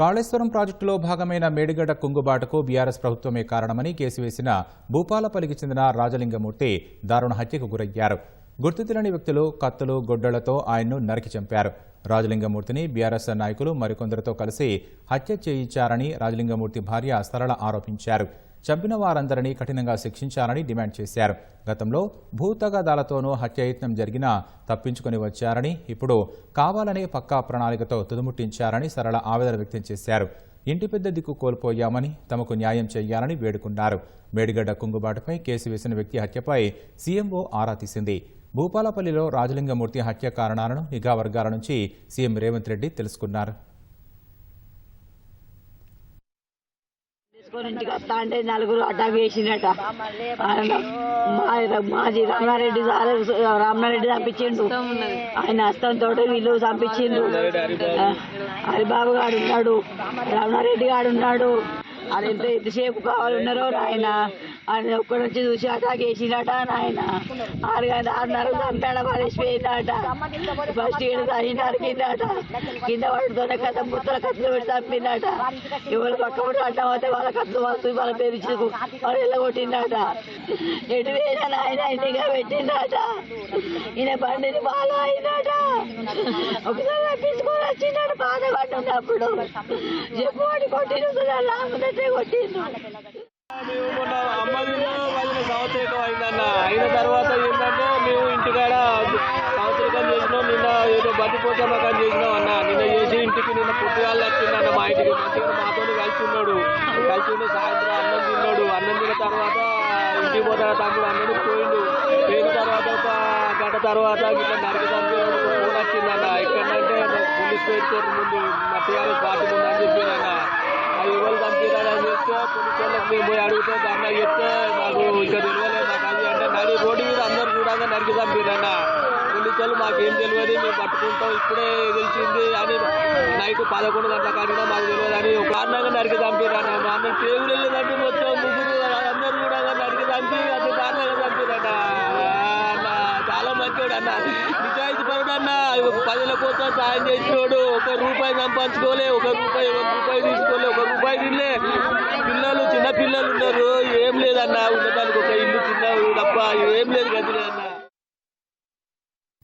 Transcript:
కాళేశ్వరం ప్రాజెక్టులో భాగమైన మేడిగడ్డ కుంగుబాటుకు బీఆర్ఎస్ ప్రభుత్వమే కారణమని కేసు వేసిన భూపాలపల్లికి చెందిన రాజలింగమూర్తి దారుణ హత్యకు గురయ్యారు. గుర్తు తెలియని వ్యక్తులు కత్తులు గొడ్డలతో ఆయన్ను నరికి చంపారు. రాజలింగమూర్తిని బీఆర్ఎస్ నాయకులు మరికొందరితో కలిసి హత్య చేయించారని రాజలింగమూర్తి భార్య సరళ ఆరోపించారు. చంపిన వారందరినీ కఠినంగా శిక్షించాలని డిమాండ్ చేశారు. గతంలో భూతగదాలతోనూ హత్యాయత్నం జరిగినా తప్పించుకొని వచ్చారని ఇప్పుడు కావాలనే పక్కా ప్రణాళికతో తుదుముట్టించారని సరళ ఆవేదన వ్యక్తం చేశారు. ఇంటి పెద్ద దిక్కు కోల్పోయామని తమకు న్యాయం చేయాలని వేడుకున్నారు. మేడిగడ్డ కుంగుబాటుపై కేసు వేసిన వ్యక్తి హత్యపై సీఎంఓ ఆరా తీసింది. భూపాలపల్లిలో రాజలింగమూర్తి హత్య కారణాలను నిఘా వర్గాల నుంచి సీఎం రేవంత్ రెడ్డి తెలుసుకున్నారు. తీసుకొని ఇంటికి వస్తా అంటే నలుగురు ఆయన మా- మాజీ రమణారెడ్డి సార్ రమణారెడ్డి చంపించిండు. ఆయన హస్తంతో వీళ్ళు చంపించిండు. హరిబాబు గాడు ఉన్నాడు. రమణారెడ్డి గాడు ఉన్నాడు. అది ఎంత ఎంతసేపు కావాలన్నారో నాయన. అని ఒక్కడి నుంచి చూసి అటాక్ వేసినట నాయన. ఆరు గంటల ఆరున్నర చంపాడ పడేసిపోయిందట ఫస్ట్ ఏడు అయినారు కిందట కింద పడుతున్న కథ ముత్తల కత్తులు పెట్టి చంపిందట. ఎవరు పక్క పడి అడ్డం అయితే వాళ్ళ కత్తులు వస్తుంది వాళ్ళ పేరు ఇచ్చుకు వాళ్ళు ఎలా ఎటు వేసిన నాయన ఇంటిగా పెట్టిందట. ఈయన బండిని బాగా అయినట ఒకసారి తప్పించుకొని వచ్చిందట. బాధ పట్టింది అప్పుడు. చెప్పు వాడి కొట్టిండు లాభతే కొట్టిండు మేము మొన్న సంవత్సరం అయిందన్న అయిన తర్వాత ఏంటంటే మేము ఇంటికాడ సంవత్సరం చేసినాం నిన్న ఏదో బతిపోతాం కానీ చేసినాం అన్న నిన్న చేసి ఇంటికి నిన్న పుట్టుగాళ్ళు వచ్చిందన్న మా ఇంటికి మంచిగా మాతో కలిసి ఉన్నాడు కలిసి ఉండి సాయంత్రం అన్నం తిన్నాడు అన్నం తిన్న తర్వాత ఇంటికి పోతాడు తమ్ముడు అన్నది పోయిండు పోయిన తర్వాత ఒక గంట తర్వాత ఇట్లా నరికి చంపి ఫోన్ వచ్చిందన్న ఎక్కడంటే పోలీస్ పెట్టుకోరు ముందు మా టీఆర్ఎస్ పార్టీ ముందు అని చెప్పారన్న అది ఎవరు చంపినారని చెప్తే పోలీసు వాళ్ళకి మేము పోయి అడిగితే ధర్నా చెప్తే మాకు ఇంకా తెలియలేదు. మాకు అది అంటే నడి రోడ్డు మీద అందరు కూడా నరికి చంపిరన్న పోలీసు మాకేం తెలియదు మేము పట్టుకుంటాం. ఇప్పుడే తెలిసింది అని నైట్ పదకొండు గంటల కాడినా మాకు తెలియదు అని ఒక కారణంగా నరికి చంపిరన్న మా అన్న టేబుల్ వెళ్ళేదంటే మొత్తం ముగ్గురు అందరు కూడా నరికి చంపి అది కారణంగా చంపిరన్న చాలా మంచివాడు అన్న. నిజాయితీ పరుడు అన్న ప్రజల కోసం సాయం చేసినోడు. ఒక రూపాయి సంపాదించుకోలే ఒక రూపాయి ఒక రూపాయి చిన్న పిల్లలు ఉన్నారు. ఏం లేదన్నా ఉండటానికి ఒక ఇల్లు